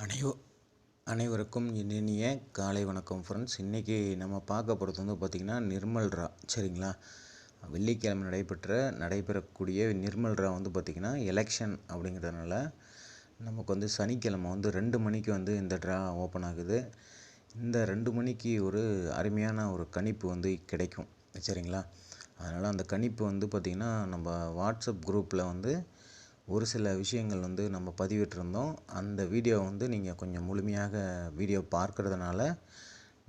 அனைவ அனைவருக்கும் இனிய காலை வணக்கம் ஃப்ரெண்ட்ஸ் இன்றைக்கி நம்ம பார்க்க போகிறது வந்து பார்த்திங்கன்னா நிர்மல் ரா சரிங்களா? வெள்ளிக்கிழமை நடைபெற்ற நடைபெறக்கூடிய நிர்மல் ரா வந்து பார்த்திங்கன்னா எலெக்ஷன் அப்படிங்கிறதுனால நமக்கு வந்து சனிக்கிழமை வந்து ரெண்டு மணிக்கு வந்து இந்த ட்ரா ஓப்பன் ஆகுது. இந்த ரெண்டு மணிக்கு ஒரு அருமையான ஒரு கணிப்பு வந்து கிடைக்கும் சரிங்களா? அதனால் அந்த கணிப்பு வந்து பார்த்திங்கன்னா நம்ம வாட்ஸ்அப் குரூப்பில் வந்து ஒரு சில விஷயங்கள் வந்து நம்ம பதிவிட்டிருந்தோம். அந்த வீடியோ வந்து நீங்கள் கொஞ்சம் முழுமையாக வீடியோ பார்க்கறதுனால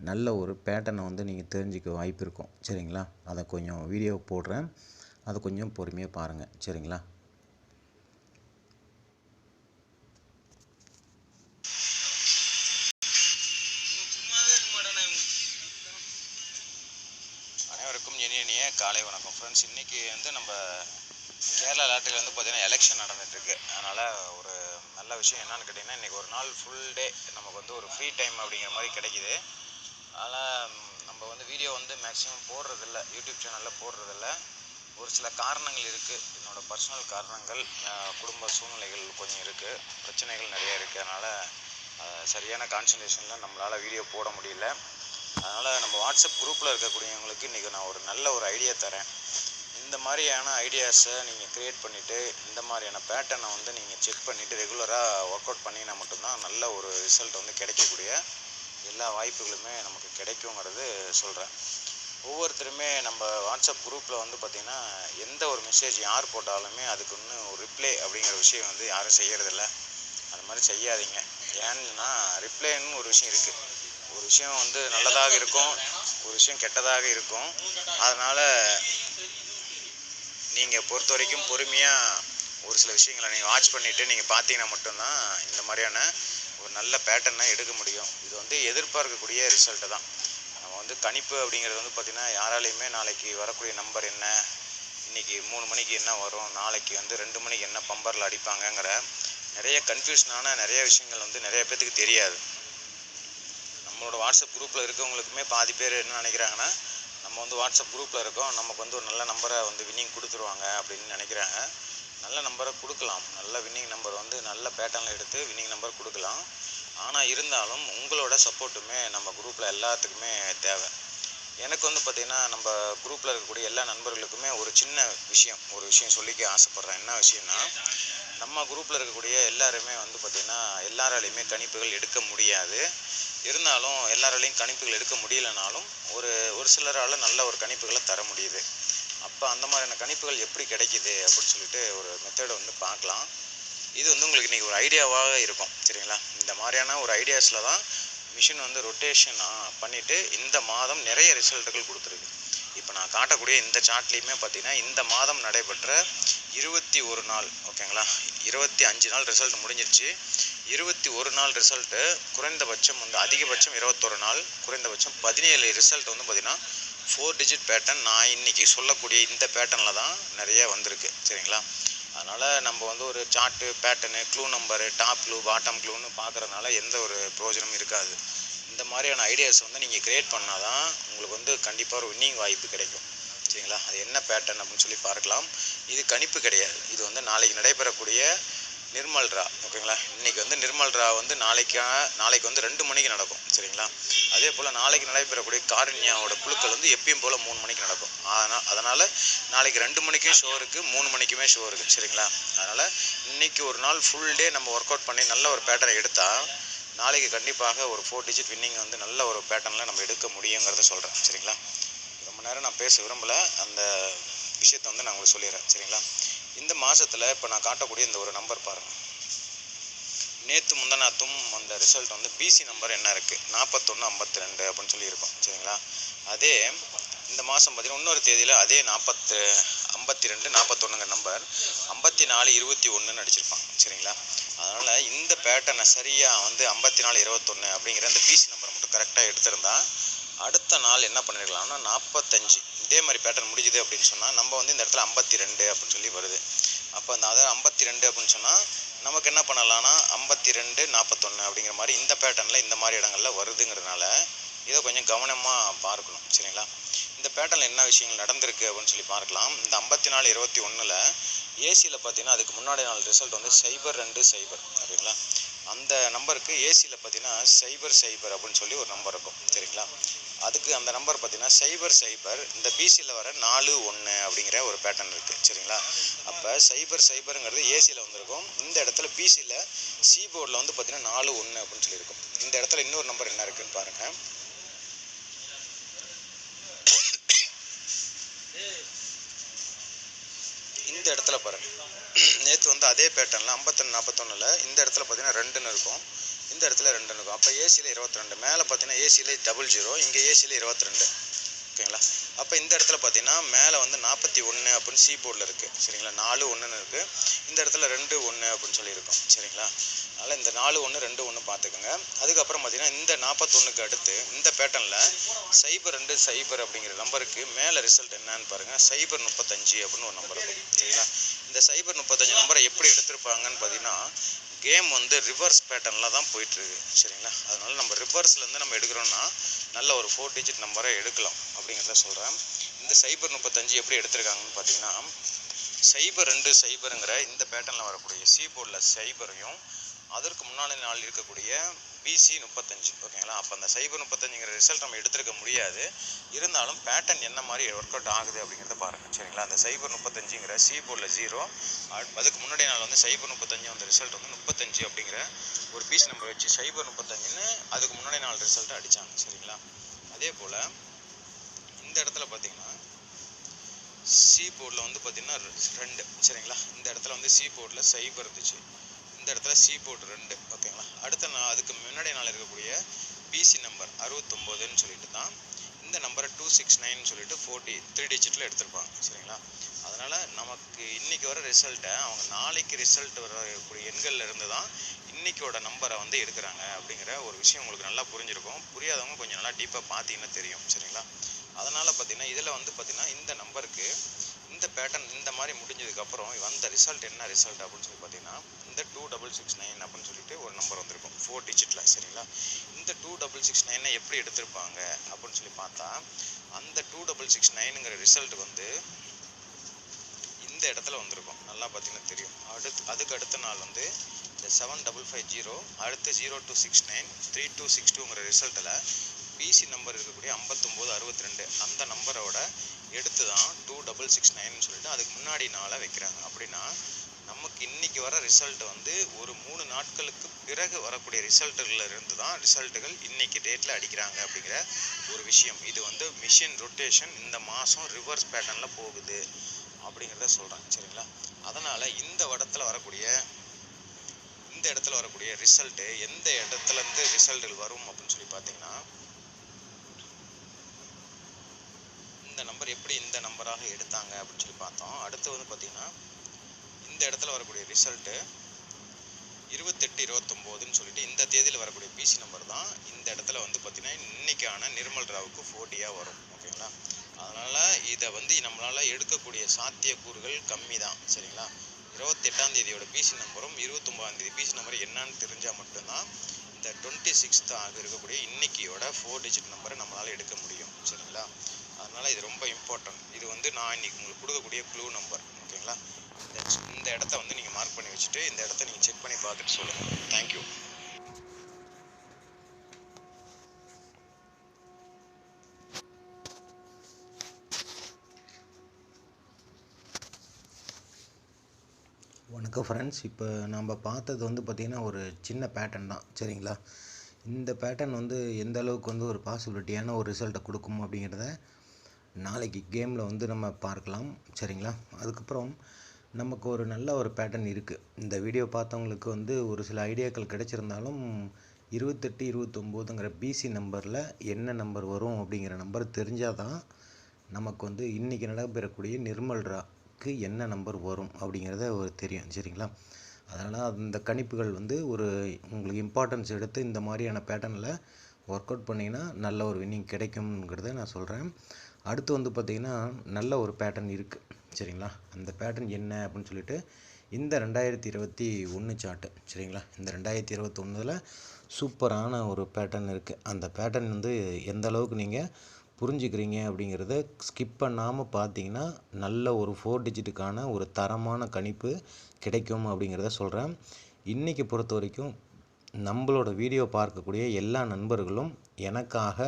நல்ல ஒரு பேட்டர்னை வந்து நீங்கள் தெரிஞ்சுக்க வாய்ப்பு இருக்கும். சரிங்களா? அதை கொஞ்சம் வீடியோ போடுறேன். அதை கொஞ்சம் பொறுமையாக பாருங்கள் சரிங்களா? அனைவருக்கும் இனிய இனிய காலை வணக்கம். ஃப்ரெண்ட்ஸ் இன்றைக்கி வந்து நம்ம கேரளா லாட்டரியில் வந்து பார்த்திங்கன்னா எலெக்ஷன் நடந்துகிட்ருக்கு அதனால் ஒரு நல்ல விஷயம் என்னன்னு கேட்டிங்கன்னா இன்றைக்கி ஒரு நாள் ஃபுல் டே நமக்கு வந்து ஒரு ஃப்ரீ டைம் அப்படிங்கிற மாதிரி கிடைக்கிது. அதனால் நம்ம வந்து வீடியோ வந்து மேக்ஸிமம் போடுறதில்ல யூடியூப் சேனலில் போடுறதில்ல. ஒரு சில காரணங்கள் இருக்குது என்னோடய பர்சனல் காரணங்கள் குடும்ப சூழ்நிலைகள் கொஞ்சம் இருக்குது பிரச்சனைகள் நிறைய இருக்குது அதனால் சரியான கான்சன்ட்ரேஷனில் நம்மளால் வீடியோ போட முடியல. அதனால் நம்ம வாட்ஸ்அப் குரூப்பில் இருக்கக்கூடியவங்களுக்கு இன்றைக்கி நான் ஒரு நல்ல ஒரு ஐடியா தரேன். இந்த மாதிரியான ஐடியாஸை நீங்கள் க்ரியேட் பண்ணிவிட்டு இந்த மாதிரியான பேட்டர்னை வந்து நீங்கள் செக் பண்ணிவிட்டு ரெகுலராக ஒர்க் அவுட் பண்ணினா மட்டும்தான் நல்ல ஒரு ரிசல்ட் வந்து கிடைக்கக்கூடிய எல்லா வாய்ப்புகளுமே நமக்கு கிடைக்குங்கிறது சொல்கிறேன் ஒவ்வொருத்தருமே நம்ம வாட்ஸ்அப் குரூப்பில் வந்து பார்த்திங்கன்னா எந்த ஒரு மெசேஜ் யார் போட்டாலுமே அதுக்கு இன்னும் ஒரு ரிப்ளை அப்படிங்கிற விஷயம் வந்து யாரும் செய்கிறதில்ல அந்த மாதிரி செய்யாதீங்க. ஏன்னா ரிப்ளைன்னு ஒரு விஷயம் இருக்குது ஒரு விஷயம் வந்து நல்லதாக இருக்கும் ஒரு விஷயம் கெட்டதாக இருக்கும். அதனால் நீங்கள் பொறுத்த வரைக்கும் பொறுமையாக ஒரு சில விஷயங்களை நீங்கள் வாட்ச் பண்ணிவிட்டு நீங்கள் பார்த்தீங்கன்னா மட்டும்தான் இந்த மாதிரியான ஒரு நல்ல பேட்டர்னை எடுக்க முடியும். இது வந்து எதிர்பார்க்கக்கூடிய ரிசல்ட்டு தான். நம்ம வந்து கணிப்பு அப்படிங்கிறது வந்து பார்த்திங்கன்னா யாராலையுமே நாளைக்கு வரக்கூடிய நம்பர் என்ன இன்றைக்கி மூணு மணிக்கு என்ன வரும் நாளைக்கு வந்து ரெண்டு மணிக்கு என்ன பம்பரில் அடிப்பாங்கங்கிற நிறைய கன்ஃபியூஷனான நிறைய விஷயங்கள் வந்து நிறைய பேர்த்துக்கு தெரியாது. நம்மளோட வாட்ஸ்அப் குரூப்பில் இருக்கவங்களுக்குமே பாதி பேர் என்ன நினைக்கிறாங்கன்னா நம்ம வந்து வாட்ஸ்அப் குரூப்பில் இருக்கோம். நமக்கு வந்து ஒரு நல்ல நம்பரை வந்து வின்னிங் கொடுத்துருவாங்க அப்படின்னு நினைக்கிறாங்க. நல்ல நம்பரை கொடுக்கலாம். நல்ல வின்னிங் நம்பர் வந்து நல்ல பேட்டர்னில் எடுத்து வின்னிங் நம்பர் கொடுக்கலாம். ஆனால் இருந்தாலும் உங்களோட சப்போர்ட்டுமே நம்ம குரூப்பில் எல்லாத்துக்குமே தேவை. எனக்கு வந்து பார்த்திங்கன்னா நம்ம குரூப்பில் இருக்கக்கூடிய எல்லா நண்பர்களுக்குமே ஒரு சின்ன விஷயம் ஒரு விஷயம் சொல்லிக்க ஆசைப்பட்றேன். என்ன விஷயம்னா நம்ம குரூப்பில் இருக்கக்கூடிய எல்லாருமே வந்து பார்த்திங்கன்னா எல்லாராலையுமே கணிப்புகள் எடுக்க முடியாது. இருந்தாலும் எல்லாராலையும் கணிப்புகள் எடுக்க முடியலனாலும் ஒரு ஒரு சிலரால் நல்ல ஒரு கணிப்புகளை தர முடியுது. அப்போ அந்த மாதிரியான கணிப்புகள் எப்படி கிடைக்கிது அப்படின்னு சொல்லிட்டு ஒரு மெத்தடை வந்து பார்க்கலாம். இது வந்து உங்களுக்கு இன்றைக்கி ஒரு ஐடியாவாக இருக்கும் சரிங்களா? இந்த மாதிரியான ஒரு ஐடியாஸில் தான் மிஷின் வந்து ரொட்டேஷன் பண்ணிவிட்டு இந்த மாதம் நிறைய ரிசல்ட்டுகள் கொடுத்துருக்கு. இப்போ நான் காட்டக்கூடிய இந்த சார்ட்லேயுமே பார்த்தீங்கன்னா இந்த மாதம் நடைபெற்ற இருபத்தி ஒரு நாள் ஓகேங்களா இருபத்தி அஞ்சு நாள் ரிசல்ட் முடிஞ்சிருச்சு. இருபத்தி ஒரு நாள் ரிசல்ட்டு குறைந்தபட்சம் வந்து அதிகபட்சம் இருபத்தொரு நாள் குறைந்தபட்சம் பதினேழு ரிசல்ட் வந்து பார்த்திங்கன்னா ஃபோர் டிஜிட் பேட்டர்ன் நான் இன்றைக்கி சொல்லக்கூடிய இந்த பேட்டர்னில் தான் நிறைய வந்திருக்கு. சரிங்களா? அதனால் நம்ம வந்து ஒரு chart pattern clue number top clue bottom க்ளூன்னு பார்க்குறதுனால எந்த ஒரு பிரயோஜனமும் இருக்காது. இந்த மாதிரியான ஐடியாஸ் வந்து நீங்கள் க்ரியேட் பண்ணால் தான் உங்களுக்கு வந்து கண்டிப்பாக ஒரு வின்னிங் வாய்ப்பு கிடைக்கும். சரிங்களா? அது என்ன பேட்டர்ன் அப்படின்னு சொல்லி பார்க்கலாம். இது கணிப்பு கிடையாது. இது வந்து நாளைக்கு நடைபெறக்கூடிய நிர்மல் ரா ஓகேங்களா? இன்றைக்கி வந்து நிர்மல் ரா வந்து நாளைக்கான நாளைக்கு வந்து ரெண்டு மணிக்கு நடக்கும் சரிங்களா? அதே போல் நாளைக்கு நடைபெறக்கூடிய காரண்யாவோட குழுக்கள் வந்து எப்பயும் போல் மூணு மணிக்கு நடக்கும். அதனால் அதனால் நாளைக்கு ரெண்டு மணிக்கும் ஷோ இருக்குது மூணு மணிக்குமே ஷோ இருக்குது சரிங்களா? அதனால் இன்றைக்கி ஒரு நாள் ஃபுல் டே நம்ம ஒர்க் அவுட் பண்ணி நல்ல ஒரு பேட்டரை எடுத்தால் நாளைக்கு கண்டிப்பாக ஒரு ஃபோர் டிஜிட் வின்னிங் வந்து நல்ல ஒரு பேட்டர்னில் நம்ம எடுக்க முடியுங்கிறத சொல்கிறேன் சரிங்களா? ரொம்ப நேரம் நான் பேச விரும்பலை அந்த விஷயத்தை வந்து நான் உங்களுக்கு சொல்லிடுறேன் சரிங்களா? இந்த மாதத்தில் இப்போ நான் காட்டக்கூடிய இந்த ஒரு நம்பர் பாருங்கள் நேற்று முந்தநாத்தும் அந்த ரிசல்ட் வந்து பிசி நம்பர் என்ன இருக்குது நாற்பத்தொன்று ஐம்பத்தி ரெண்டு அப்படின்னு சொல்லியிருக்கோம். சரிங்களா? அதே இந்த மாதம் பார்த்தீங்கன்னா இன்னொரு தேதியில் அதே நாற்பத்து ஐம்பத்தி ரெண்டு நாற்பத்தொன்னுங்கிற நம்பர் ஐம்பத்தி நாலு இருபத்தி ஒன்றுன்னு அடிச்சிருப்பான் சரிங்களா? அதனால் இந்த பேட்டர்னை சரியாக வந்து ஐம்பத்தி நாலு இருபத்தொன்று அப்படிங்கிற அந்த பிசி நம்பரை மட்டும் கரெக்டாக எடுத்திருந்தா அடுத்த நாள் என்ன பண்ணியிருக்கலாம்னா நாற்பத்தஞ்சு இதே மாதிரி பேட்டர்ன் முடிஞ்சுது அப்படின்னு சொன்னால் நம்ம வந்து இந்த இடத்துல ஐம்பத்தி ரெண்டு அப்படின்னு சொல்லி வருது. அப்போ அந்த அதாவது ஐம்பத்தி ரெண்டு அப்படின்னு சொன்னால் நமக்கு என்ன பண்ணலாம்னா ஐம்பத்தி ரெண்டு நாற்பத்தொன்று அப்படிங்கிற மாதிரி இந்த பேட்டர்னில் இந்த மாதிரி இடங்களில் வருதுங்கிறதுனால இதை கொஞ்சம் கவனமாக பார்க்கணும் சரிங்களா? இந்த பேட்டர்னில் என்ன விஷயங்கள் நடந்திருக்கு அப்படின்னு சொல்லி பார்க்கலாம். இந்த ஐம்பத்தி நாலு இருபத்தி ஒன்றில் ஏசியில் பார்த்தீங்கன்னா அதுக்கு முன்னாடி நாள் ரிசல்ட் வந்து சைபர் ரெண்டு சைபர் சரிங்களா? அந்த நம்பருக்கு ஏசியில் பார்த்தீங்கன்னா சைபர் சைபர் அப்படின்னு சொல்லி ஒரு நம்பர் இருக்கும் சரிங்களா? அதுக்கு அந்த நம்பர் பார்த்தீங்கன்னா சைபர் சைபர் இந்த பிசியில் வர நாலு ஒன்று அப்படிங்கிற ஒரு பேட்டர்ன் இருக்குது சரிங்களா? அப்போ சைபர் சைபருங்கிறது ஏசியில் வந்திருக்கும். இந்த இடத்துல பிசியில் சி போர்டில் வந்து பார்த்தீங்கன்னா நாலு ஒன்று அப்படின்னு சொல்லியிருக்கும். இந்த இடத்துல இன்னொரு நம்பர் என்ன இருக்குன்னு பாருங்கள் இந்த இடத்துல பாருங்கள் நேற்று வந்து அதே பேட்டர்னில் ஐம்பத்தொன்று நாற்பத்தொன்னில் இந்த இடத்துல பார்த்தீங்கன்னா ரெண்டுன்னு இருக்கும். இந்த இடத்துல ரெண்டுன்னு இருக்கும். அப்போ ஏசியில் இருபத்தி ரெண்டு மேலே பார்த்தீங்கன்னா ஏசியில் டபுள் ஜீரோ இங்கே ஏசியில் இருபத்தி ரெண்டு ஓகேங்களா? அப்போ இந்த இடத்துல பார்த்தீங்கன்னா மேலே வந்து நாற்பத்தி ஒன்று அப்படின்னு சி போர்டில் இருக்குது சரிங்களா? நாலு ஒன்றுன்னு இருக்குது இந்த இடத்துல ரெண்டு ஒன்று அப்படின்னு சொல்லியிருக்கோம். சரிங்களா? அதனால் இந்த நாலு ஒன்று ரெண்டு ஒன்று பார்த்துக்கோங்க அதுக்கப்புறம் பார்த்தீங்கன்னா இந்த நாற்பத்தொன்னுக்கு அடுத்து இந்த பேட்டர்னில் சைபர் ரெண்டு சைபர் அப்படிங்கிற நம்பருக்கு மேலே ரிசல்ட் என்னன்னு பாருங்கள் சைபர் முப்பத்தஞ்சு அப்படின்னு ஒரு நம்பர் இருக்கும் சரிங்களா? இந்த சைபர் முப்பத்தஞ்சு நம்பரை எப்படி எடுத்திருப்பாங்கன்னு பார்த்தீங்கன்னா கேம் வந்து ரிவர்ஸ் பேட்டர்னில் தான் போயிட்டுருக்கு சரிங்களா? அதனால் நம்ம ரிவர்ஸ்லேருந்து நம்ம எடுக்கிறோன்னா நல்ல ஒரு ஃபோர் டிஜிட் நம்பரை எடுக்கலாம் அப்படிங்கிறத சொல்கிறேன் இந்த சைபர் முப்பத்தஞ்சு எப்படி எடுத்திருக்காங்கன்னு பார்த்தீங்கன்னா சைபர் ரெண்டு சைபருங்கிற இந்த பேட்டர்னில் வரக்கூடிய சி போர்டில் சைபரையும் அதற்கு முன்னாடி நாள் இருக்கக்கூடிய பிசி முப்பத்தஞ்சு ஓகேங்களா அப்போ அந்த சைபர் முப்பத்தஞ்சுங்கிற ரிசல்ட் நம்ம எடுத்துருக்க முடியாது. இருந்தாலும் பேட்டர்ன் என்ன மாதிரி ஒர்க் அவுட் ஆகுது அப்படிங்கிறத பாருங்கள் சரிங்களா? அந்த சைபர் முப்பத்தஞ்சுங்கிற சி போர்டில் ஜீரோ அதுக்கு முன்னாடி நாள் வந்து சைபர் முப்பத்தஞ்சு அந்த ரிசல்ட் வந்து முப்பத்தஞ்சு அப்படிங்கிற ஒரு பீஸ் நம்பர் வச்சு சைபர் முப்பத்தஞ்சுன்னு அதுக்கு முன்னாடி நாள் ரிசல்ட்டை அடித்தாங்க சரிங்களா? அதே போல் இந்த இடத்துல பார்த்தீங்கன்னா சி போர்டில் வந்து பார்த்தீங்கன்னா ரெண்டு. சரிங்களா? இந்த இடத்துல வந்து சி போர்டில் சைபர் இருந்துச்சு. இந்த இடத்துல சி போர்ட் ரெண்டு ஓகேங்களா அடுத்த நான் அதுக்கு முன்னாடி நாள் இருக்கக்கூடிய பிசி நம்பர் அறுபத்தொம்போதுன்னு சொல்லிட்டு தான் இந்த நம்பரை டூ சிக்ஸ் நைன் சொல்லிட்டு ஃபோர்ட்டி த்ரீ டிஜிட்டில் எடுத்திருப்பாங்க சரிங்களா? அதனால் நமக்கு இன்றைக்கி வர ரிசல்ட்டை அவங்க நாளைக்கு ரிசல்ட் வரக்கூடிய எண்களில் இருந்து தான் இன்றைக்கோட நம்பரை வந்து எடுக்கிறாங்க அப்படிங்கிற ஒரு விஷயம் உங்களுக்கு நல்லா புரிஞ்சிருக்கும். புரியாதவங்க கொஞ்சம் நல்லா டீப்பாக பார்த்தீங்கன்னா தெரியும் சரிங்களா? அதனால் பார்த்தீங்கன்னா இதில் வந்து பார்த்திங்கன்னா இந்த நம்பருக்கு இந்த பேட்டர்ன் இந்த மாதிரி முடிஞ்சதுக்கப்புறம் வந்த ரிசல்ட் என்ன ரிசல்ட் அப்படின்னு சொல்லி பார்த்தீங்கன்னா இந்த டூ டபுள் சிக்ஸ் நைன் அப்படின்னு சொல்லிட்டு ஒரு நம்பர் வந்திருக்கும். ஃபோர் டிஜிட்டில் சரிங்களா? இந்த டூ டபுள் சிக்ஸ் நைனை எப்படி எடுத்திருப்பாங்க அப்படின்னு சொல்லி பார்த்தா அந்த டூ டபுள் சிக்ஸ் நைனுங்கிற ரிசல்ட் வந்து இந்த இடத்துல வந்திருக்கும். நல்லா பார்த்தீங்கன்னா தெரியும். அடுத்து அதுக்கு அடுத்த நாள் வந்து இந்த செவன் டபுள் ஃபைவ் ஜீரோ அடுத்து zero two six nine three two six டூங்கிற ரிசல்ட்டில் பிசி நம்பர் இருக்கக்கூடிய ஐம்பத்தொம்போது அறுபத்தி ரெண்டு அந்த நம்பரோட எடுத்து தான் டூ டபுள் சிக்ஸ் நைன் சொல்லிட்டு அதுக்கு முன்னாடி நாளாக வைக்கிறாங்க. அப்படின்னா நமக்கு இன்னைக்கு வர ரிசல்ட் வந்து ஒரு மூணு நாட்களுக்கு பிறகு வரக்கூடிய ரிசல்ட்டுகளில் இருந்து தான் ரிசல்ட்டுகள் இன்னைக்கு டேட்டில் அடிக்கிறாங்க அப்படிங்கிற ஒரு விஷயம். இது வந்து மிஷின் ரொட்டேஷன் இந்த மாதம் ரிவர்ஸ் பேட்டர்னில் போகுது அப்படிங்கிறத சொல்கிறாங்க சரிங்களா? அதனால் இந்த இடத்துல வரக்கூடிய இந்த இடத்துல வரக்கூடிய ரிசல்ட்டு எந்த இடத்துலேருந்து ரிசல்ட்டுகள் வரும் அப்படின்னு சொல்லி பார்த்தீங்கன்னா இந்த நம்பர் எப்படி இந்த நம்பராக எடுத்தாங்க அப்படின்னு சொல்லி பார்த்தோம். அடுத்து வந்து பார்த்தீங்கன்னா இந்த இடத்துல வரக்கூடிய ரிசல்ட்டு இருபத்தெட்டு இருபத்தொம்போதுன்னு சொல்லிட்டு இந்த தேதியில் வரக்கூடிய பிசி நம்பர் தான் இந்த இடத்துல வந்து பார்த்தீங்கன்னா இன்னைக்கான நிர்மல் ராவுக்கு ஃபோர்ட்டியாக வரும். ஓகேங்களா? அதனால் இதை வந்து நம்மளால் எடுக்கக்கூடிய சாத்தியக்கூறுகள் கம்மி தான் சரிங்களா? இருபத்தெட்டாம் தேதியோட பிசி நம்பரும் இருபத்தொம்போதாம் தேதி பிசி நம்பர் என்னன்னு தெரிஞ்சால் மட்டும்தான் இந்த டுவெண்ட்டி சிக்ஸ்த் ஆக இருக்கக்கூடிய இன்னைக்கியோட ஃபோர் டிஜிட் நம்பரை நம்மளால் எடுக்க முடியும். சரிங்களா? அதனால் இது ரொம்ப இம்பார்ட்டன்ட் இது வந்து நான் இன்னைக்கு உங்களுக்கு கொடுக்கக்கூடிய க்ளூ நம்பர் ஓகேங்களா? இந்த இந்த இடத்த வந்து நீங்கள் மார்க் பண்ணி வச்சுட்டு இந்த இடத்த நீங்கள் செக் பண்ணி பார்த்துட்டு சொல்லுங்கள் தேங்க்யூ வணக்கம் ஃப்ரெண்ட்ஸ் இப்போ நம்ம பார்த்தது வந்து பார்த்திங்கன்னா ஒரு சின்ன பேட்டர்ன் தான். சரிங்களா? இந்த பேட்டர்ன் வந்து எந்த அளவுக்கு வந்து ஒரு பாசிபிலிட்டியான ஒரு ரிசல்ட்டை கொடுக்கும் அப்படிங்கிறத நாளைக்கு கேமில் வந்து நம்ம பார்க்கலாம். சரிங்களா? அதுக்கப்புறம் நமக்கு ஒரு நல்ல ஒரு பேட்டர்ன் இருக்குது இந்த வீடியோ பார்த்தவங்களுக்கு வந்து ஒரு சில ஐடியாக்கள் கிடைச்சிருந்தாலும் இருபத்தெட்டு இருபத்தொம்போதுங்கிற பிசி நம்பரில் என்ன நம்பர் வரும் அப்படிங்கிற நம்பர் தெரிஞ்சால் தான் நமக்கு வந்து இன்றைக்கி நடைபெறக்கூடிய நிர்மல் ராக்கு என்ன நம்பர் வரும் அப்படிங்கிறத ஒரு தெரியும் சரிங்களா? அதனால் அந்த கணிப்புகள் வந்து ஒரு உங்களுக்கு இம்பார்ட்டன்ஸ் எடுத்து இந்த மாதிரியான பேட்டர்னில் ஒர்க் அவுட் பண்ணிங்கன்னா நல்ல ஒரு வின்னிங் கிடைக்கும்ங்கிறத நான் சொல்கிறேன் அடுத்து வந்து பார்த்திங்கன்னா நல்ல ஒரு பேட்டர்ன் இருக்குது சரிங்களா? அந்த பேட்டர்ன் என்ன அப்படின்னு சொல்லிட்டு இந்த ரெண்டாயிரத்தி இருபத்தி ஒன்று சார்ட்டு சரிங்களா? இந்த ரெண்டாயிரத்தி இருபத்தொன்னில் சூப்பரான ஒரு பேட்டர்ன் இருக்குது அந்த பேட்டர்ன் வந்து எந்த அளவுக்கு நீங்கள் புரிஞ்சுக்கிறீங்க அப்படிங்கிறத ஸ்கிப் பண்ணாமல் பார்த்தீங்கன்னா நல்ல ஒரு ஃபோர் டிஜிட்டுக்கான ஒரு தரமான கணிப்பு கிடைக்கும் அப்படிங்கிறத சொல்கிறேன் இன்றைக்கி பொறுத்த வரைக்கும் நம்மளோட வீடியோ பார்க்கக்கூடிய எல்லா நண்பர்களும் எனக்காக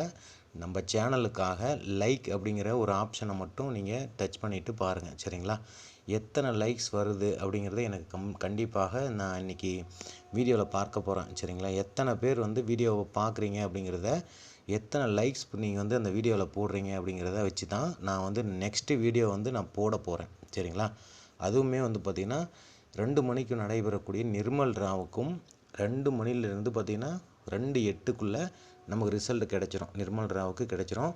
நம்ம சேனலுக்காக லைக் அப்படிங்கிற ஒரு ஆப்ஷனை மட்டும் நீங்கள் டச் பண்ணிவிட்டு பாருங்கள் சரிங்களா? எத்தனை லைக்ஸ் வருது அப்படிங்கிறத எனக்கு கம் கண்டிப்பாக நான் இன்றைக்கி வீடியோவில் பார்க்க போகிறேன் சரிங்களா? எத்தனை பேர் வந்து வீடியோவை பார்க்குறீங்க அப்படிங்கிறத எத்தனை லைக்ஸ் நீங்கள் வந்து அந்த வீடியோவில் போடுறீங்க அப்படிங்கிறத வச்சு தான் நான் வந்து நெக்ஸ்ட்டு வீடியோ வந்து நான் போட போகிறேன் சரிங்களா? அதுவுமே வந்து பார்த்திங்கன்னா ரெண்டு மணிக்கு நடைபெறக்கூடிய நிர்மல் ராவுக்கும் ரெண்டு மணிலேருந்து பார்த்திங்கன்னா ரெண்டு எட்டுக்குள்ளே நமக்கு ரிசல்ட் கிடச்சிரும். நிர்மல் ராவுக்கு கிடச்சிரும்.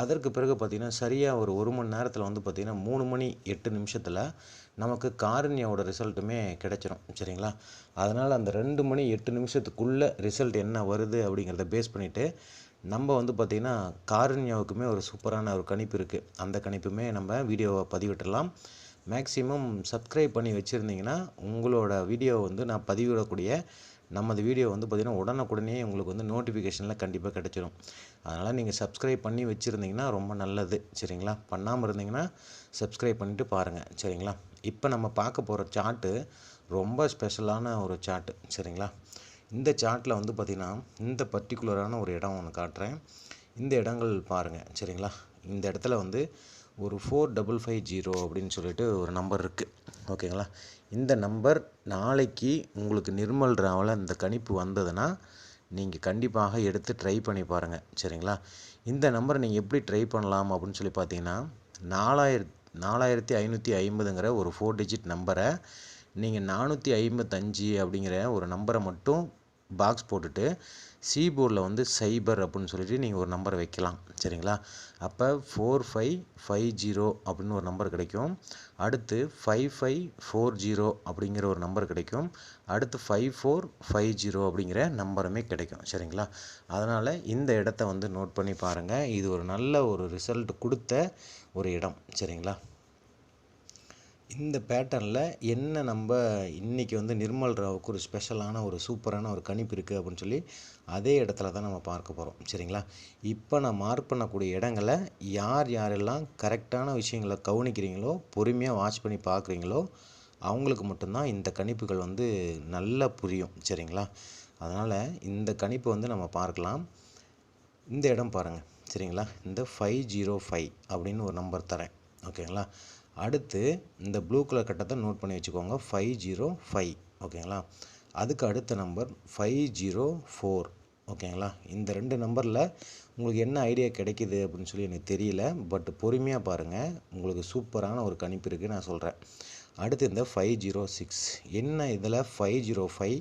அதற்கு பிறகு பார்த்திங்கன்னா சரியாக ஒரு ஒரு மணி நேரத்தில் வந்து பார்த்திங்கன்னா மூணு மணி எட்டு நிமிஷத்தில் நமக்கு காரண்யாவோட ரிசல்ட்டுமே கிடச்சிரும். சரிங்களா? அதனால் அந்த ரெண்டு மணி எட்டு நிமிஷத்துக்குள்ளே ரிசல்ட் என்ன வருது அப்படிங்கிறத பேஸ் பண்ணிவிட்டு நம்ம வந்து பார்த்திங்கன்னா காரண்யாவுக்குமே ஒரு சூப்பரான ஒரு கணிப்பு இருக்குது அந்த கணிப்புமே நம்ம வீடியோவை பதிவிட்டுடலாம். மேக்ஸிமம் சப்ஸ்கிரைப் பண்ணி வச்சுருந்தீங்கன்னா உங்களோட வீடியோ வந்து நான் பதிவிடக்கூடிய நமது வீடியோ வந்து பார்த்திங்கன்னா உடனுக்குடனே உங்களுக்கு வந்து நோட்டிஃபிகேஷனில் கண்டிப்பாக கிடச்சிரும். அதனால் நீங்கள் சப்ஸ்கிரைப் பண்ணி வச்சுருந்தீங்கன்னா ரொம்ப நல்லது. சரிங்களா? பண்ணாமல் இருந்தீங்கன்னா சப்ஸ்கிரைப் பண்ணிவிட்டு பாருங்கள் சரிங்களா? இப்போ நம்ம பார்க்க போகிற சார்ட்டு ரொம்ப ஸ்பெஷலான ஒரு சார்ட்டு சரிங்களா? இந்த சார்ட்டில் வந்து பார்த்திங்கன்னா இந்த பர்டிகுலரான ஒரு இடம் ஒன்று காட்டுறேன். இந்த இடங்கள் பாருங்கள் சரிங்களா? இந்த இடத்துல வந்து ஒரு ஃபோர் டபுள் ஃபைவ் ஜீரோ அப்படின்னு சொல்லிட்டு ஒரு நம்பர் இருக்குது ஓகேங்களா இந்த நம்பர் நாளைக்கு உங்களுக்கு நிர்மல் ராவில் இந்த கணிப்பு வந்ததுன்னா நீங்கள் கண்டிப்பாக எடுத்து ட்ரை பண்ணி பாருங்கள் சரிங்களா? இந்த நம்பரை நீங்கள் எப்படி ட்ரை பண்ணலாம் அப்படின்னு சொல்லி பார்த்தீங்கன்னா நாலாயிரத் நாலாயிரத்தி ஐநூற்றி ஐம்பதுங்கிற ஒரு ஃபோர் டிஜிட் நம்பரை நீங்கள் நானூற்றி ஐம்பத்தஞ்சு அப்படிங்கிற ஒரு நம்பரை மட்டும் பாக்ஸ் போட்டுட்டு சி போர்டில் வந்து சைபர் அப்படின்னு சொல்லிட்டு நீங்கள் ஒரு நம்பரை வைக்கலாம். சரிங்களா? அப்போ ஃபோர் ஃபைவ் ஃபைவ் ஜீரோ அப்படின்னு ஒரு நம்பர் கிடைக்கும். அடுத்து ஃபைவ் ஃபைவ் ஃபோர் ஜீரோ அப்படிங்கிற ஒரு நம்பர் கிடைக்கும். அடுத்து ஃபைவ் ஃபோர் ஃபைவ் ஜீரோ அப்படிங்கிற நம்பருமே கிடைக்கும். சரிங்களா? அதனால் இந்த இடத்த வந்து நோட் பண்ணி பாருங்கள் இது ஒரு நல்ல ஒரு ரிசல்ட் கொடுத்த ஒரு இடம். சரிங்களா? இந்த பேட்டர்னில் என்ன நம்ம இன்றைக்கி வந்து நிர்மல் ராவுக்கு ஒரு ஸ்பெஷலான ஒரு சூப்பரான ஒரு கணிப்பு இருக்குது அப்படின்னு சொல்லி அதே இடத்துல தான் நம்ம பார்க்க போகிறோம் சரிங்களா? இப்போ நான் மார்க் பண்ணக்கூடிய இடங்களை யார் யாரெல்லாம் கரெக்டான விஷயங்களை கவனிக்கிறீங்களோ பொறுமையாக வாட்ச் பண்ணி பார்க்குறீங்களோ அவங்களுக்கு மட்டும்தான் இந்த கணிப்புகள் வந்து நல்லா புரியும். சரிங்களா? அதனால் இந்த கணிப்பு வந்து நம்ம பார்க்கலாம். இந்த இடம் பாருங்கள் சரிங்களா? இந்த ஃபைவ் ஜீரோ ஃபைவ் அப்படின்னு ஒரு நம்பர் தரேன். ஓகேங்களா? அடுத்து இந்த ப்ளூ கலர் கட்டத்தை நோட் பண்ணி வச்சுக்கோங்க. ஃபைவ் ஜீரோ ஃபைவ் ஓகேங்களா? அதுக்கு அடுத்த நம்பர் ஃபைவ் ஜீரோ ஃபோர் ஓகேங்களா? இந்த ரெண்டு நம்பரில் உங்களுக்கு என்ன ஐடியா கிடைக்கிது அப்படின்னு சொல்லி எனக்கு தெரியல. பட் பொறுமையாக பாருங்கள் உங்களுக்கு சூப்பரான ஒரு கணிப்பு இருக்குது நான் சொல்கிறேன் அடுத்து இந்த ஃபைவ் ஜீரோ சிக்ஸ் என்ன இதில் five zero five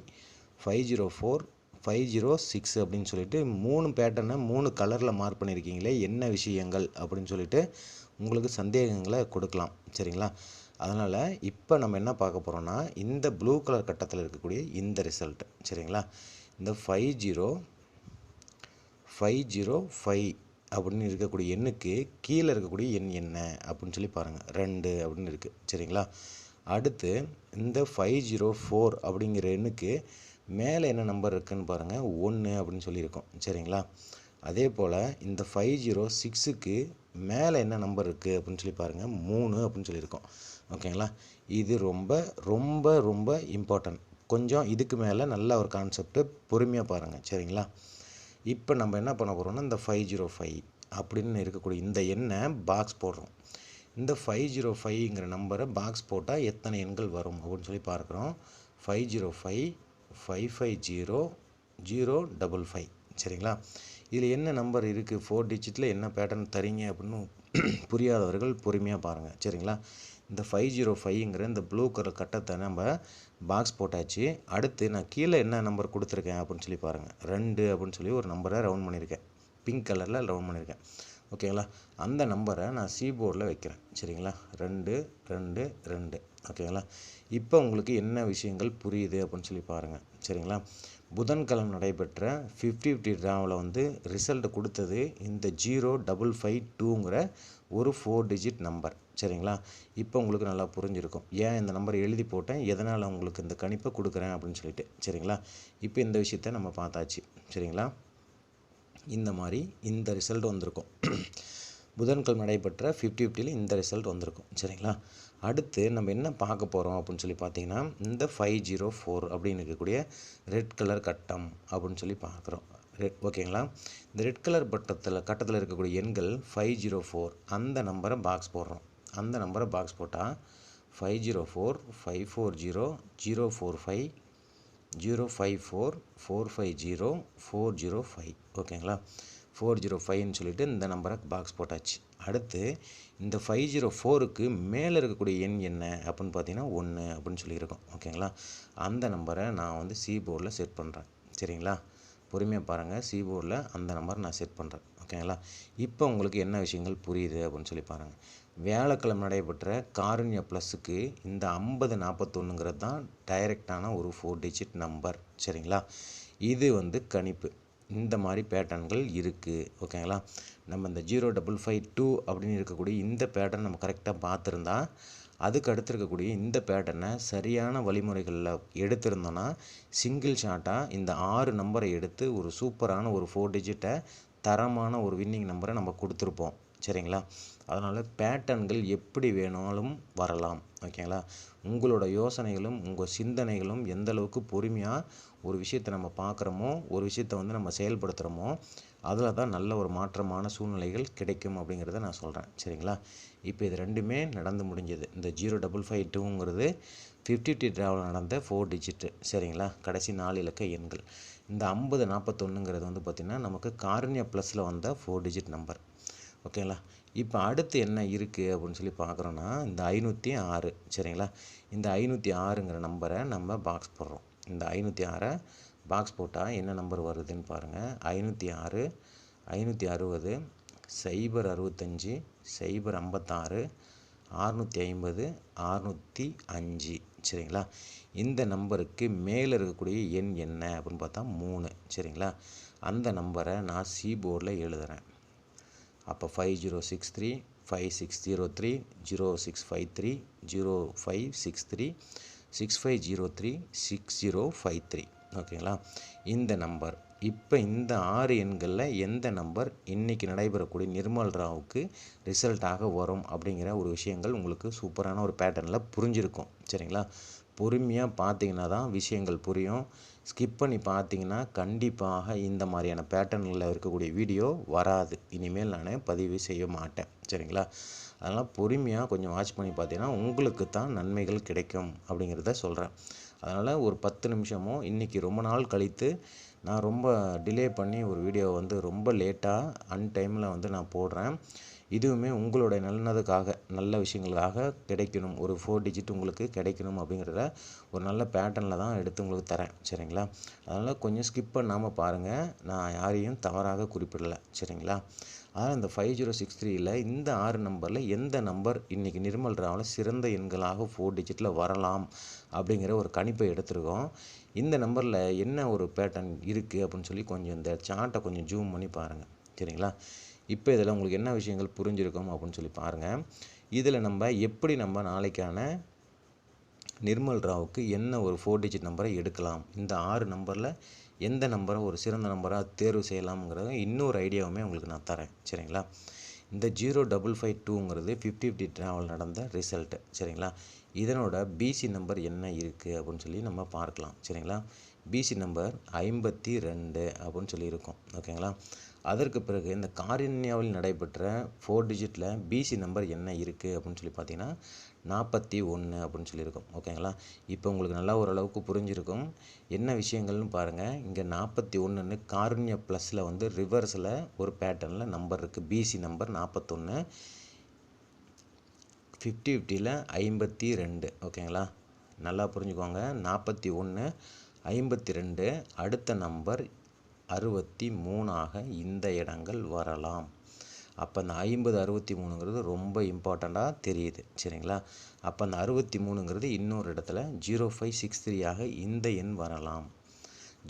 five zero four five zero six அப்படின்னு சொல்லிட்டு மூணு பேட்டர்னை மூணு கலரில் மார்க் பண்ணியிருக்கீங்களே என்ன விஷயங்கள் அப்படின்னு சொல்லிட்டு உங்களுக்கு சந்தேகங்களை கொடுக்கலாம். சரிங்களா? அதனால் இப்போ நம்ம என்ன பார்க்க போகிறோம்னா இந்த ப்ளூ கலர் கட்டத்தில் இருக்கக்கூடிய இந்த ரிசல்ட் சரிங்களா? இந்த five zero five zero five அப்படின்னு இருக்கக்கூடிய எண்ணுக்கு கீழே இருக்கக்கூடிய எண் என்ன அப்படின்னு சொல்லி பாருங்கள் ரெண்டு அப்படின்னு இருக்குது சரிங்களா? அடுத்து இந்த ஃபைவ் ஜீரோ ஃபோர் அப்படிங்கிற எண்ணுக்கு மேலே என்ன நம்பர் இருக்குதுன்னு பாருங்கள் ஒன்று அப்படின்னு சொல்லியிருக்கோம். சரிங்களா? அதே போல் இந்த ஃபைவ் ஜீரோ சிக்ஸுக்கு மேலே என்ன நம்பர் இருக்குது அப்படின்னு சொல்லி பாருங்கள் மூணு அப்படின்னு சொல்லியிருக்கோம். ஓகேங்களா? இது ரொம்ப ரொம்ப ரொம்ப இம்பார்ட்டன்ட் கொஞ்சம் இதுக்கு மேலே நல்ல ஒரு கான்செப்ட்டு பொறுமையாக பாருங்கள் சரிங்களா? இப்போ நம்ம என்ன பண்ண போகிறோம்னா இந்த ஃபைவ் ஜீரோ ஃபைவ் அப்படின்னு இருக்கக்கூடிய இந்த எண்ணை பாக்ஸ் போடுறோம். இந்த ஃபைவ் ஜீரோ ஃபைவ்ங்கிற நம்பரை பாக்ஸ் போட்டால் எத்தனை எண்கள் வரும் அப்படின்னு சொல்லி பார்க்குறோம். Five zero five five five zero zero double five சரிங்களா? இதில் என்ன நம்பர் இருக்குது ஃபோர் டிஜிட்டில் என்ன பேட்டர்ன் தரீங்க அப்படின்னு புரியாதவர்கள் பொறுமையாக பாருங்கள் சரிங்களா? இந்த ஃபைவ் ஜீரோ ஃபைவ்ங்கிற இந்த ப்ளூ கலர் கட்டத்தை நம்ம பாக்ஸ் போட்டாச்சு. அடுத்து நான் கீழே என்ன நம்பர் கொடுத்துருக்கேன் அப்படின்னு சொல்லி பாருங்கள் ரெண்டு அப்படின்னு சொல்லி ஒரு நம்பரை ரவுண்ட் பண்ணியிருக்கேன். பிங்க் கலரில் ரவுண்ட் பண்ணியிருக்கேன். ஓகேங்களா அந்த நம்பரை நான் சி போர்டில் வைக்கிறேன். சரிங்களா? ரெண்டு ரெண்டு ரெண்டு. ஓகேங்களா இப்போ உங்களுக்கு என்ன விஷயங்கள் புரியுது அப்படின்னு சொல்லி பாருங்கள் சரிங்களா? புதன்கிழமை நடைபெற்ற ஃபிஃப்டி ஃபிஃப்டி ட்ராவில் வந்து ரிசல்ட் கொடுத்தது இந்த ஜீரோ டபுள் ஃபைவ் டூங்கிற ஒரு ஃபோர் டிஜிட் நம்பர் சரிங்களா? இப்போ உங்களுக்கு நல்லா புரிஞ்சிருக்கும். ஏன் இந்த நம்பர் எழுதி போட்டேன்? எதனால் உங்களுக்கு இந்த கணிப்பை கொடுக்குறேன் அப்படின்னு சொல்லிட்டு. சரிங்களா? இப்போ இந்த விஷயத்த நம்ம பார்த்தாச்சு. சரிங்களா? இந்த மாதிரி இந்த ரிசல்ட் வந்திருக்கும். புதன்கிழமை நடைபெற்ற ஃபிஃப்டி ஃபிஃப்டியில் இந்த ரிசல்ட் வந்திருக்கும். சரிங்களா? அடுத்து நம்ம என்ன பார்க்க போகிறோம் அப்படின்னு சொல்லி பார்த்தீங்கன்னா இந்த ஃபைவ் ஜீரோ ஃபோர் அப்படின்னு இருக்கக்கூடிய ரெட் கலர் கட்டம் அப்படின்னு சொல்லி பார்க்குறோம். ரெட் ஓகேங்களா இந்த ரெட் கலர் பட்டத்தில் கட்டத்தில் இருக்கக்கூடிய எண்கள் ஃபைவ் ஜீரோ ஃபோர் அந்த நம்பரை பாக்ஸ் போடுறோம். அந்த நம்பரை பாக்ஸ் போட்டால் five zero four five four zero zero four five zero five four four five zero four zero five ஓகேங்களா ஃபோர் ஜீரோ ஃபைவ்னு சொல்லிட்டு இந்த நம்பரை பாக்ஸ் போட்டாச்சு. அடுத்து இந்த ஃபைவ் ஜீரோ ஃபோருக்கு மேலே இருக்கக்கூடிய எண் என்ன அப்படின்னு பார்த்தீங்கன்னா ஒன்று அப்படின்னு சொல்லியிருக்கோம். ஓகேங்களா? அந்த நம்பரை நான் வந்து சி போர்டில் செட் பண்ணுறேன் சரிங்களா? பொறுமையாக பாருங்கள் சி போர்டில் அந்த நம்பரை நான் செட் பண்ணுறேன் ஓகேங்களா? இப்போ உங்களுக்கு என்ன விஷயங்கள் புரியுது அப்படின்னு சொல்லி பாருங்கள் வியாழக்கிழமை நடைபெற்ற காருண்ய ப்ளஸுக்கு இந்த ஐம்பது நாற்பத்தொன்னுங்கிறது தான் டைரெக்டான ஒரு ஃபோர் டிஜிட் நம்பர் சரிங்களா? இது வந்து கணிப்பு. இந்த மாதிரி பேட்டர்ன்கள் இருக்குது ஓகேங்களா நம்ம இந்த ஜீரோ டபுள் ஃபைவ் டூ அப்படின்னு இருக்கக்கூடிய இந்த பேட்டர்ன் நம்ம கரெக்டாக பார்த்துருந்தா அதுக்கு அடுத்து இருக்கக்கூடிய இந்த பேட்டர்னை சரியான வழிமுறைகளில் எடுத்திருந்தோன்னா சிங்கிள் ஷாட்டாக இந்த ஆறு நம்பரை எடுத்து ஒரு சூப்பரான ஒரு ஃபோர் டிஜிட்டை தரமான ஒரு வின்னிங் நம்பரை நம்ம கொடுத்துருப்போம். சரிங்களா? அதனால் பேட்டர்ன்கள் எப்படி வேணாலும் வரலாம். ஓகேங்களா உங்களோட யோசனைகளும் உங்கள் சிந்தனைகளும் எந்த அளவுக்கு பொறுமையாக ஒரு விஷயத்தை நம்ம பார்க்குறோமோ ஒரு விஷயத்தை வந்து நம்ம செயல்படுத்துகிறோமோ அதில் தான் நல்ல ஒரு மாற்றமான சூழ்நிலைகள் கிடைக்கும் அப்படிங்கிறத நான் சொல்கிறேன் சரிங்களா? இப்போ இது ரெண்டுமே நடந்து முடிஞ்சது. இந்த ஜீரோ டபுள் ஃபைவ் டூங்கிறது ஃபிஃப்டி டி ட்ராவல் நடந்த ஃபோர் டிஜிட்டு சரிங்களா? கடைசி நாலு இலக்க எண்கள். இந்த ஐம்பது நாற்பத்தொன்னுங்கிறது வந்து பார்த்திங்கன்னா நமக்கு காரண்ய ப்ளஸில் வந்த ஃபோர் டிஜிட் நம்பர் ஓகேங்களா? இப்போ அடுத்து என்ன இருக்குது அப்படின்னு சொல்லி பார்க்குறோன்னா இந்த ஐநூற்றி ஆறு சரிங்களா? இந்த ஐநூற்றி ஆறுங்கிற நம்பரை நம்ம பாக்ஸ் போடுறோம். இந்த ஐநூற்றி ஆறை பாக்ஸ் போட்டால் என்ன நம்பர் வருதுன்னு பாருங்கள் ஐநூற்றி ஆறு ஐநூற்றி அறுபது சைபர் அறுபத்தஞ்சி சைபர் ஐம்பத்தாறு அறுநூற்றி ஐம்பது அறுநூற்றி அஞ்சு. சரிங்களா? இந்த நம்பருக்கு மேலே இருக்கக்கூடிய எண் என்ன அப்படின்னு பார்த்தா மூணு. சரிங்களா? அந்த நம்பரை நான் சி போர்டில் எழுதுகிறேன் அப்போ five zero six three five six zero three zero six five three zero five six three six five zero three six zero five three. ஓகேங்களா? இந்த நம்பர். இப்போ இந்த ஆறு எண்களில் எந்த நம்பர் இன்றைக்கி நடைபெறக்கூடிய நிர்மல் ராவுக்கு ரிசல்ட்டாக வரும் அப்படிங்கிற ஒரு விஷயங்கள் உங்களுக்கு சூப்பரான ஒரு பேட்டர்னில் புரிஞ்சிருக்கும். சரிங்களா? பொறுமையாக பார்த்தீங்கன்னா தான் விஷயங்கள் புரியும். ஸ்கிப் பண்ணி பார்த்தீங்கன்னா கண்டிப்பாக இந்த மாதிரியான பேட்டர்னில் இருக்கக்கூடிய வீடியோ வராது. இனிமேல் நான் பதிவு செய்ய மாட்டேன். சரிங்களா? அதனால் பொறுமையாக கொஞ்சம் வாட்ச் பண்ணி பார்த்தீங்கன்னா உங்களுக்கு தான் நன்மைகள் கிடைக்கும் அப்படிங்கிறத சொல்கிறேன் அதனால் ஒரு பத்து நிமிஷமோ இன்றைக்கி ரொம்ப நாள் கழித்து நான் ரொம்ப டிலே பண்ணி ஒரு வீடியோ வந்து ரொம்ப லேட்டாக அன் டைமில் வந்து நான் போடுறேன். இதுவுமே உங்களுடைய நல்லதுக்காக நல்ல விஷயங்களுக்காக கிடைக்கணும். ஒரு ஃபோர் டிஜிட் உங்களுக்கு கிடைக்கணும் அப்படிங்கிறத ஒரு நல்ல பேட்டர்னில் தான் எடுத்து உங்களுக்கு தரேன். சரிங்களா? அதனால் கொஞ்சம் ஸ்கிப் பண்ணாமல் பாருங்கள் நான் யாரையும் தவறாக குறிப்பிடலை. சரிங்களா? அதனால் இந்த ஃபைவ் ஜீரோ சிக்ஸ் த்ரீயில் இந்த ஆறு நம்பரில் எந்த நம்பர் இன்றைக்கி நிர்மல் ராவில் சிறந்த எண்களாக ஃபோர் டிஜிட்டில் வரலாம் அப்படிங்கிற ஒரு கணிப்பை எடுத்திருக்கோம். இந்த நம்பரில் என்ன ஒரு பேட்டர்ன் இருக்குது அப்படின்னு சொல்லி கொஞ்சம் இந்த சார்ட்டை கொஞ்சம் ஜூம் பண்ணி பாருங்கள் சரிங்களா? இப்போ இதில் உங்களுக்கு என்ன விஷயங்கள் புரிஞ்சிருக்கும் அப்படின்னு சொல்லி பாருங்கள் இதில் நம்ம எப்படி நம்ம நாளைக்கான நிர்மல் ராவுக்கு என்ன ஒரு ஃபோர் டிஜிட் நம்பரை எடுக்கலாம்? இந்த ஆறு நம்பரில் எந்த நம்பரை ஒரு சிறந்த நம்பராக தேர்வு செய்யலாம்ங்கிறத இன்னொரு ஐடியாவுமே உங்களுக்கு நான் தரேன். சரிங்களா? இந்த ஜீரோ டபுள் ஃபைவ் டூங்கிறது ஃபிஃப்டி ஃபிஃப்டி ட்ராவல் நடந்த ரிசல்ட்டு சரிங்களா? இதனோட பிசி நம்பர் என்ன இருக்குது அப்படின்னு சொல்லி நம்ம பார்க்கலாம். சரிங்களா? பிசி நம்பர் ஐம்பத்தி ரெண்டு அப்படின்னு சொல்லி இருக்கும். ஓகேங்களா? அதற்கு பிறகு இந்த காரின்யாவில் நடைபெற்ற ஃபோர் டிஜிட்டில் பிசி நம்பர் என்ன இருக்குது அப்படின்னு சொல்லி பார்த்தீங்கன்னா நாற்பத்தி ஒன்று அப்படின்னு சொல்லியிருக்கோம். ஓகேங்களா? இப்போ உங்களுக்கு நல்லா ஓரளவுக்கு புரிஞ்சிருக்கும். என்ன விஷயங்கள்னு பாருங்கள் இங்கே நாற்பத்தி ஒன்றுன்னு காருண்ய ப்ளஸில் வந்து ரிவர்ஸில் ஒரு பேட்டர்னில் நம்பர் இருக்குது பிசி நம்பர் நாற்பத்தொன்று ஃபிஃப்டி ஃபிஃப்டியில் ஐம்பத்தி ரெண்டு. ஓகேங்களா? நல்லா புரிஞ்சுக்கோங்க. நாற்பத்தி ஒன்று ஐம்பத்தி ரெண்டு. அடுத்த நம்பர் அறுபத்தி மூணாக இந்த இடங்கள் வரலாம். அப்போ அந்த ஐம்பது அறுபத்தி மூணுங்கிறது ரொம்ப இம்பார்ட்டண்ட்டாக தெரியுது. சரிங்களா? அப்போ அந்த அறுபத்தி மூணுங்கிறது இன்னொரு இடத்துல ஜீரோ ஃபைவ் சிக்ஸ் த்ரீயாக இந்த எண் வரலாம்.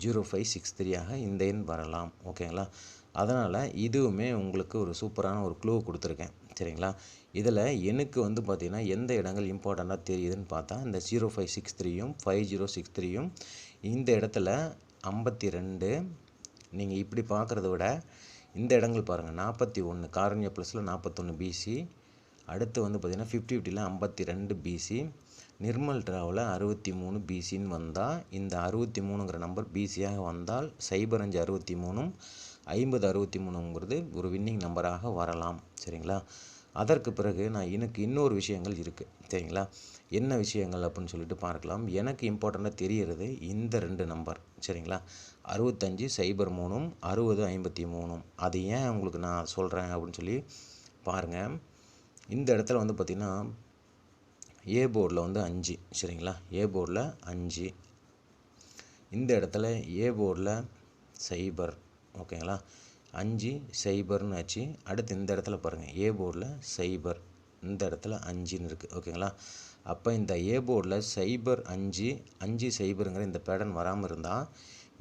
ஜீரோ ஃபைவ் சிக்ஸ் த்ரீயாக இந்த எண் வரலாம். ஓகேங்களா? அதனால் இதுவுமே உங்களுக்கு ஒரு சூப்பரான ஒரு க்ளூ கொடுத்துருக்கேன். சரிங்களா? இதில் எனக்கு வந்து பார்த்திங்கன்னா எந்த இடங்கள் இம்பார்ட்டண்ட்டாக தெரியுதுன்னு பார்த்தா இந்த ஜீரோ ஃபைவ் சிக்ஸ் த்ரீயும் ஃபைவ் ஜீரோ சிக்ஸ் த்ரீயும் இந்த இடத்துல ஐம்பத்தி ரெண்டு நீங்கள் இப்படி பார்க்குறத விட இந்த இடங்கள் பாருங்கள் நாற்பத்தி ஒன்று காரண்ய ப்ளஸில் நாற்பத்தொன்று பிசி அடுத்து வந்து பார்த்திங்கன்னா ஃபிஃப்டி ஃபிஃப்டியில் ஐம்பத்தி ரெண்டு பிசி நிர்மல் ட்ராவில் அறுபத்தி மூணு பிசின்னு வந்தால் இந்த அறுபத்தி மூணுங்கிற நம்பர் பிசியாக வந்தால் சைபர் அஞ்சு அறுபத்தி மூணும் ஐம்பது அறுபத்தி மூணுங்கிறது ஒரு வின்னிங் நம்பராக வரலாம். சரிங்களா? அதற்கு பிறகு நான் எனக்கு இன்னொரு விஷயங்கள் இருக்குது சரிங்களா? என்ன விஷயங்கள் அப்படின்னு சொல்லிட்டு பார்க்கலாம். எனக்கு இம்பார்ட்டண்ட்டாக தெரிகிறது இந்த ரெண்டு நம்பர் சரிங்களா? அறுபத்தஞ்சு சைபர் மூணும் அறுபது ஐம்பத்தி மூணும். அது ஏன் உங்களுக்கு நான் சொல்கிறேன் அப்படின்னு சொல்லி பாருங்கள் இந்த இடத்துல வந்து பார்த்திங்கன்னா ஏ போர்டில் வந்து அஞ்சு சரிங்களா? ஏ போர்டில் அஞ்சு. இந்த இடத்துல ஏ போர்டில் சைபர் ஓகேங்களா? அஞ்சு சைபர்னு ஆச்சு. அடுத்து இந்த இடத்துல பாருங்கள் ஏ போர்டில் சைபர் இந்த இடத்துல அஞ்சுன்னு இருக்குது ஓகேங்களா? அப்போ இந்த ஏ போர்டில் சைபர் அஞ்சு அஞ்சு சைபருங்கிற இந்த பேட்டர்ன் வராமல் இருந்தால்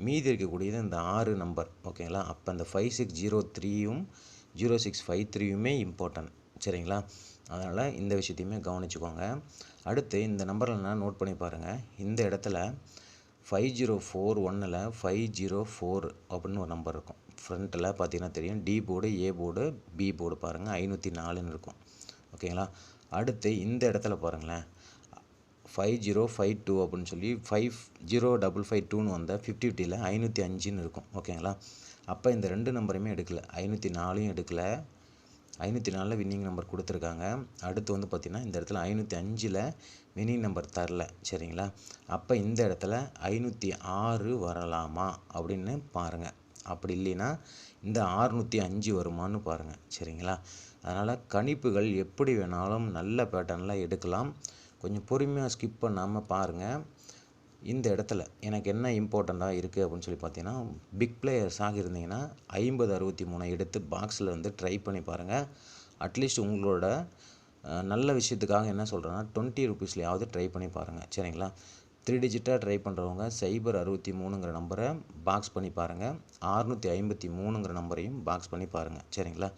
மீதி இருக்கக்கூடியது இந்த ஆறு நம்பர் ஓகேங்களா அப்போ இந்த ஃபைவ் சிக்ஸ் ஜீரோ த்ரீயும் ஜீரோ சிக்ஸ் ஃபைவ் த்ரீயுமே இம்பார்ட்டன்ட் சரிங்களா? அதனால் இந்த விஷயத்தையுமே கவனிச்சுக்கோங்க. அடுத்து இந்த நம்பரில் நான் நோட் பண்ணி பாருங்கள் இந்த இடத்துல ஃபைவ் ஜீரோ ஃபோர் ஒன்னில் ஃபைவ் ஜீரோ ஃபோர் அப்படின்னு ஒரு நம்பர் இருக்கும். ஃப்ரண்ட்டில் பார்த்தீங்கன்னா தெரியும். D board A board B board பாருங்கள் ஐநூற்றி நாலுன்னு இருக்கும். ஓகேங்களா அடுத்து இந்த இடத்துல பாருங்களேன். ஃபைவ் ஜீரோ ஃபைவ் டூ அப்படின்னு சொல்லி ஃபைவ் ஜீரோ டபுள் ஃபைவ் டூன்னு வந்த ஃபிஃப்டி ஃபிஃப்டியில் ஐநூற்றி அஞ்சுன்னு இருக்கும். ஓகேங்களா? அப்போ இந்த ரெண்டு நம்பரையுமே எடுக்கல. ஐநூற்றி நாலையும் எடுக்கல. ஐநூற்றி நாலில் வின்னிங் நம்பர் கொடுத்துருக்காங்க. அடுத்து வந்து பார்த்திங்கன்னா இந்த இடத்துல ஐநூற்றி அஞ்சில் வின்னிங் நம்பர் தரல. சரிங்களா? அப்போ இந்த இடத்துல ஐநூற்றி ஆறு வரலாமா அப்படின்னு பாருங்கள் அப்படி இல்லைன்னா இந்த ஆறுநூற்றி அஞ்சு வருமான்னு பாருங்கள் சரிங்களா? அதனால் கணிப்புகள் எப்படி வேணாலும் நல்ல பேட்டர்னில் எடுக்கலாம். கொஞ்சம் பொறுமையாக ஸ்கிப் பண்ணாமல் பாருங்கள் இந்த இடத்துல எனக்கு என்ன இம்பார்ட்டண்ட்டாக இருக்குது அப்படின்னு சொல்லி பார்த்தீங்கன்னா பிக் பிளேயர்ஸாக இருந்தீங்கன்னா ஐம்பது அறுபத்தி மூணை எடுத்து பாக்ஸில் வந்து ட்ரை பண்ணி பாருங்கள் அட்லீஸ்ட் உங்களோட நல்ல விஷயத்துக்காக என்ன சொல்கிறேன்னா டுவெண்ட்டி ருபீஸ்லையாவது ட்ரை பண்ணி பாருங்கள் சரிங்களா? த்ரீ டிஜிட்டாக ட்ரை பண்ணுறவங்க சைபர் அறுபத்தி மூணுங்கிற நம்பரை பாக்ஸ் பண்ணி பாருங்கள் ஆறுநூற்றி ஐம்பத்தி மூணுங்கிற நம்பரையும் பாக்ஸ் பண்ணி பாருங்கள் சரிங்களா?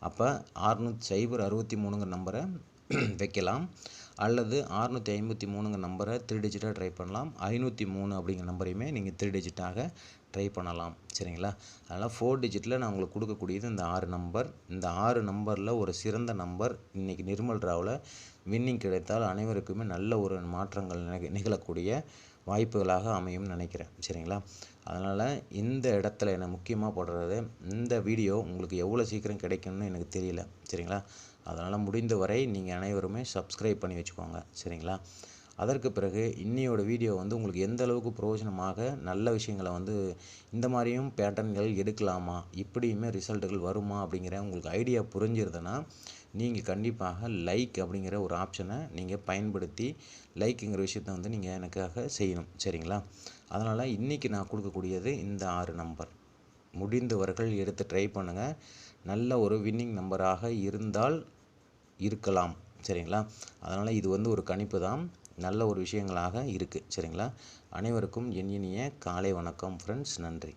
அப்போ ஆறுநூற்றி சைபர் அறுபத்தி மூணுங்கிற நம்பரை வைக்கலாம். அல்லது ஆறுநூற்றி ஐம்பத்தி மூணுங்கிற நம்பரை த்ரீ டிஜிட்டாக ட்ரை பண்ணலாம். ஐநூற்றி மூணு அப்படிங்கிற நம்பரையுமே நீங்கள் த்ரீ டிஜிட்டாக ட்ரை பண்ணலாம். சரிங்களா? அதனால் ஃபோர் டிஜிட்டில் நான் உங்களுக்கு கொடுக்கக்கூடியது இந்த ஆறு நம்பர். இந்த ஆறு நம்பரில் ஒரு சிறந்த நம்பர் இன்றைக்கி நிர்மல் ராவில் வின்னிங் கிடைத்தால் அனைவருக்குமே நல்ல ஒரு மாற்றங்கள் நிக- நிகழக்கூடிய வாய்ப்புகளாக அமையும்னு நினைக்கிறேன். சரிங்களா? அதனால் இந்த இடத்துல என்ன முக்கியமாக போடுறது இந்த வீடியோ உங்களுக்கு எவ்வளோ சீக்கிரம் கிடைக்கும்னு எனக்கு தெரியல. சரிங்களா? அதனால் முடிந்தவரை நீங்கள் அனைவருமே சப்ஸ்கிரைப் பண்ணி வச்சுக்கோங்க. சரிங்களா? அதற்கு பிறகு இன்னையோட வீடியோ வந்து உங்களுக்கு எந்த அளவுக்கு பிரயோஜனமாக நல்ல விஷயங்களை வந்து இந்த மாதிரியும் பேட்டர்ன்கள் எடுக்கலாமா? இப்படியுமே ரிசல்ட்டுகள் வருமா? அப்படிங்கிற உங்களுக்கு ஐடியா புரிஞ்சிருதுன்னா நீங்கள் கண்டிப்பாக லைக் அப்படிங்கிற ஒரு ஆப்ஷனை நீங்கள் பயன்படுத்தி லைக்குங்கிற விஷயத்தை வந்து நீங்கள் எனக்காக செய்யணும். சரிங்களா? அதனால் இன்றைக்கி நான் கொடுக்கக்கூடியது இந்த ஆறு நம்பர் முடிந்தவர்கள் எடுத்து ட்ரை பண்ணுங்கள் நல்ல ஒரு வின்னிங் நம்பராக இருந்தால் இருக்கலாம் சரிங்களா? அதனால் இது வந்து ஒரு கணிப்பு தான். நல்ல ஒரு விஷயங்களாக இருக்குது சரிங்களா? அனைவருக்கும் என் இனிய காலை வணக்கம் ஃப்ரெண்ட்ஸ் நன்றி.